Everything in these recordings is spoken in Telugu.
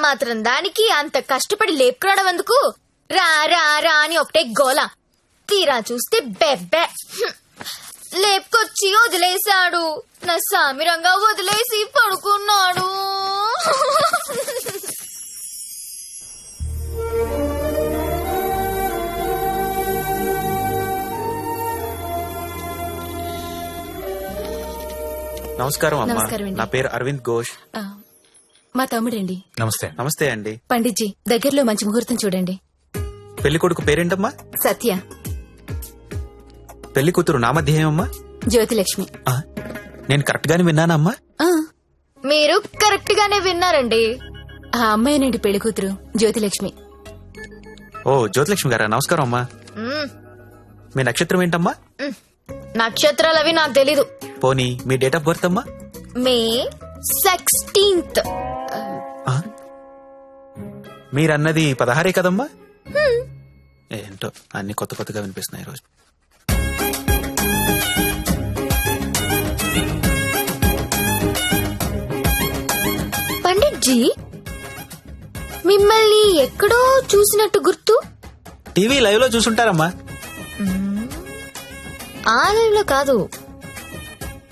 మాత్రం దానికి అంత కష్టపడి లేపుకురావడం ఎందుకు రా రా రా అని ఒకటే గోల. తీరా చూస్తే బెబ్బె. లేపుకొచ్చి వదిలేశాడు. నా సామిరంగా వదిలేసి పడుకున్నాడు. నమస్కారం అమ్మా. నమస్కారం అండి. నా పేరు అరవింద్ ఘోష్. మా తమ్ముడండి. నమస్తే. నమస్తే అండి. పండిట్జీ దగ్గరలో మంచి ముహూర్తం చూడండి. పెళ్ళి కొడుకు పేరేంటమ్మా? సత్య. పెళ్ళి కూతురు నామధ్యేయమ్మా జ్యోతిలక్ష్మి. ఆ, నేను కరెక్ట్ గానే విన్నానా అమ్మా ఆ, మీరు కరెక్ట్ గానే విన్నారండి. ఆ అమ్మాయినండి పెళ్ళి కూతురు జ్యోతిలక్ష్మి. ఓ జ్యోతిలక్ష్మి గారా? నమస్కారం అమ్మా. మ్మ్. మీ నక్షత్రం ఏంటమ్మా? మ్మ్. నక్షత్రాలు అవి నాకు తెలీదు. పోనీ మీ డేట్ ఆఫ్ బర్త్ అమ్మా? May sixteenth? మీరన్నది పదహారే కదమ్మా? ఏంటో అన్ని కొత్త కొత్తగా వినిపిస్తున్నాయి రోజు. పండిట్ జీ మిమ్మల్ని ఎక్కడో చూసినట్టు గుర్తు. టీవీ లైవ్లో చూసుంటారమ్మా ఆ లైవ్లో కాదు.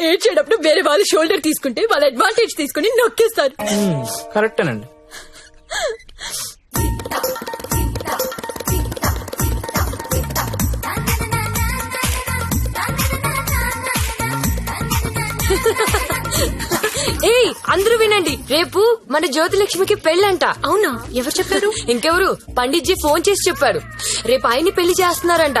ఏడ్చేటప్పుడు వేరే వాళ్ళు షోల్డర్ తీసుకుంటే వాళ్ళ అడ్వాంటేజ్ తీసుకుని నొక్కేస్తారు. కరెక్టేనండి. ఏయ్ అందరూ వినండి. రేపు మన జ్యోతిలక్ష్మికి పెళ్ళంట. అవునా? ఎవరు చెప్పారు? ఇంకెవరు? పండిట్జీ ఫోన్ చేసి చెప్పాడు రేపు ఆయన్ని పెళ్ళి చేస్తున్నారంట.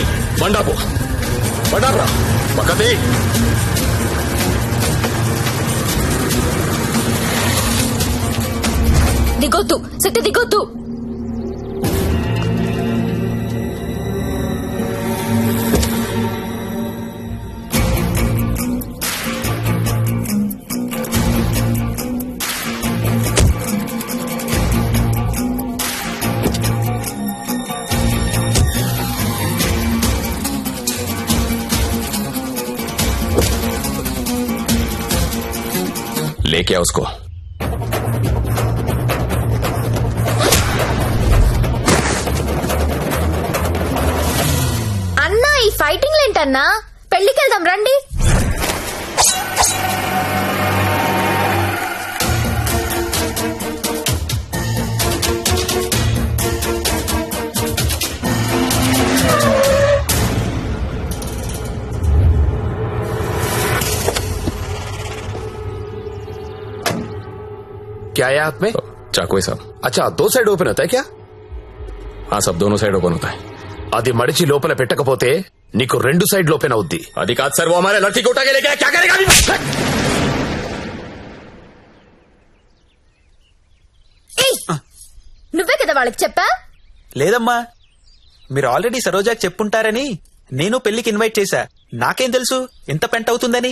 ఏయ్ బండాపు. మండాపురా పక్కది దిగొద్దు. సత్య దిగొద్దు. लेके आओ उसको అన్నా ఈ ఫైటింగ్ ఏంటన్నా పెళ్లికి వెళ్దాం రండి क्या है हाथ में चाकू है साहब अच्छा दो साइड ఓపెన్ అవుతాయి క్యా हाँ सब दोनों साइड ओपन होता है అది మడిచి లోపల పెట్టకపోతే నీకు రెండు సైడ్ ఓపెన్ అవుద్ది आदि काज सर वो हमारे लड़की को उठा के लेके आया, क्या करेगा अभी? ఏయ్! నువ్వే కదా వాళ్ళకి చెప్పా లేదమ్మా మీరు ఆల్రెడీ సరోజాకి చెప్పుంటారని నేను పెళ్లికి ఇన్వైట్ చేశా నాకేం తెలుసు ఎంత పెంట అవుతుందని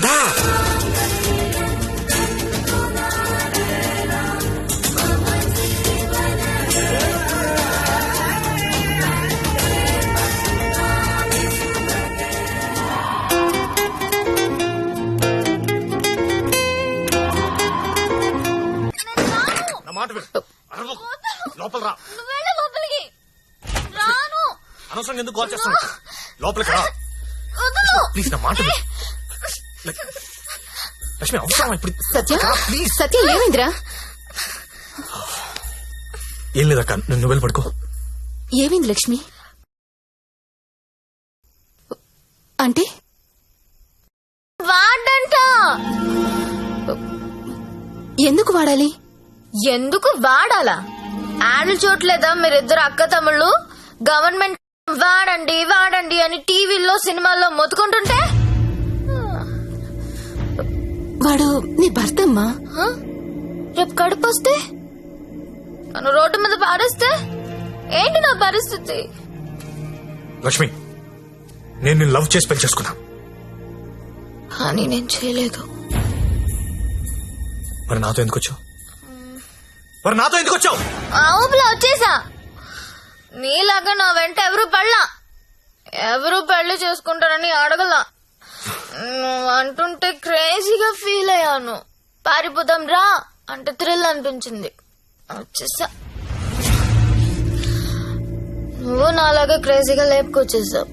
నా మాట. లోపల రా. లోపలికి. రాను. అనవసరంగా ఎందుకు కాల్ చేస్తాను లోపలికి రా. ప్లీజ్ నా మాట విను. లక్ష్మి అవసరం ఇప్పుడు సత్య? సత్య ఏమైందిరా? ఏం లేదక్క నువ్వు వెళ్ళి పడుకో. ఏమైంది లక్ష్మి? అంటే వాడంట. ఎందుకు వాడాలి? ఎందుకు వాడాలా? యాడ్లు చూడలేదా మీరిద్దరు అక్క తమ్ముళ్ళు? గవర్నమెంట్ వాడండి వాడండి అని టీవీల్లో సినిమాల్లో మొత్తుకుంటుంటే? వాడు నీ భర్త అమ్మా రేపు కడుపు వస్తే? నన్ను రోడ్డు మీద పారేస్తే? ఏంటి నా పరిస్థితి? లక్ష్మి నేను నిన్ను లవ్ చేసి పెళ్ళి చేసుకున్నా. కానీ నేను చేయలేదు. మరి నాతో ఎందుకు వచ్చావు? మరి నాతో ఎందుకు వచ్చావు? ఆ ఊపిలో వచ్చేసా. నీలాగా నా వెంట ఎవరు పడలా? ఎవరు పెళ్ళి చేసుకుంటారని అడగలా. నువ్వు అంటుంటే క్రేజీగా ఫీల్ అయ్యాను. పారిపోదాం రా అంటే థ్రిల్ అనిపించింది. వచ్చేసా. నువ్వు నాలాగా క్రేజీగా లేపుకొచ్చేసావు.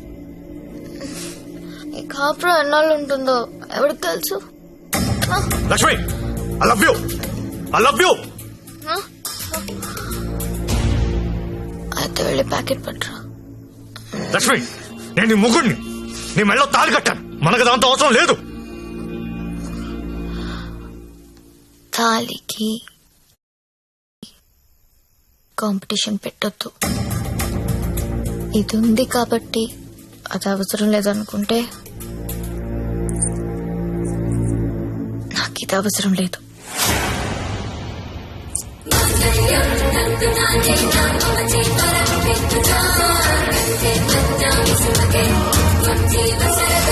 ఈ కాపురం ఎన్నాళ్ళు ఉంటుందో ఎవరికి తెలుసు? Lakshmi I love you I love you. అయితే వెళ్ళి ప్యాకెట్ పట్టరా. లక్ష్మి నేను నీ ముగ్గుడిని నీ మెళ్ళో తాళి కట్టాను. మనకు దాంతో అవసరం లేదు. తాలికి కాంపిటీషన్ పెట్టొద్దు. ఇది ఉంది కాబట్టి అది అవసరం లేదనుకుంటే నాకు ఇది అవసరం లేదు.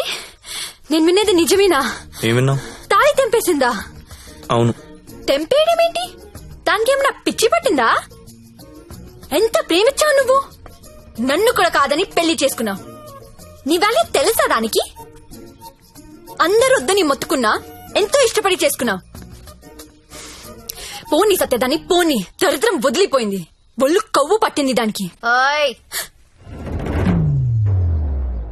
ఏంటి? నేను వినేది నిజమేనా? ఏం విన్నావు? తాళి తెంపేసిందా? అవును. తెంపేయడం ఏంటి? దానికేమన్నా పిచ్చి పట్టిందా? ఎంత ప్రేమించావు నువ్వు? నన్ను కూడా కాదని పెళ్ళి చేసుకున్నావు. నీ వాల్యూ తెలుసా దానికి? అందరూ వద్దని మొత్తుకున్నా ఎంతో ఇష్టపడి చేసుకున్నావు. పోనీ సత్యదాన్ని పోనీ. దరిద్రం వదిలిపోయింది. ఒళ్ళు కవ్వు పట్టింది దానికి. ఓయ్!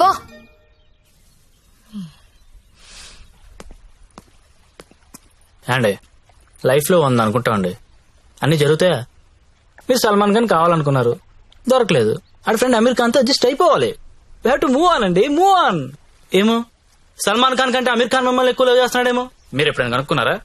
పో అండి లైఫ్లో ఉంది అనుకుంటామండి అన్ని జరుగుతాయా? మీరు సల్మాన్ ఖాన్ కావాలనుకున్నారు. దొరకలేదు. ఆడ ఫ్రెండ్ అమీర్ ఖాన్తో అడ్జస్ట్ అయిపోవాలి. వీ టు మూవ్ ఆన్ అండి. మూవ్ ఆన్ ఏమో? సల్మాన్ ఖాన్ కంటే అమీర్ ఖాన్ మిమ్మల్ని ఎక్కువ లవ్ చేస్తున్నాడేమో? మీరు ఎప్పుడైనా కనుక్కున్నారా?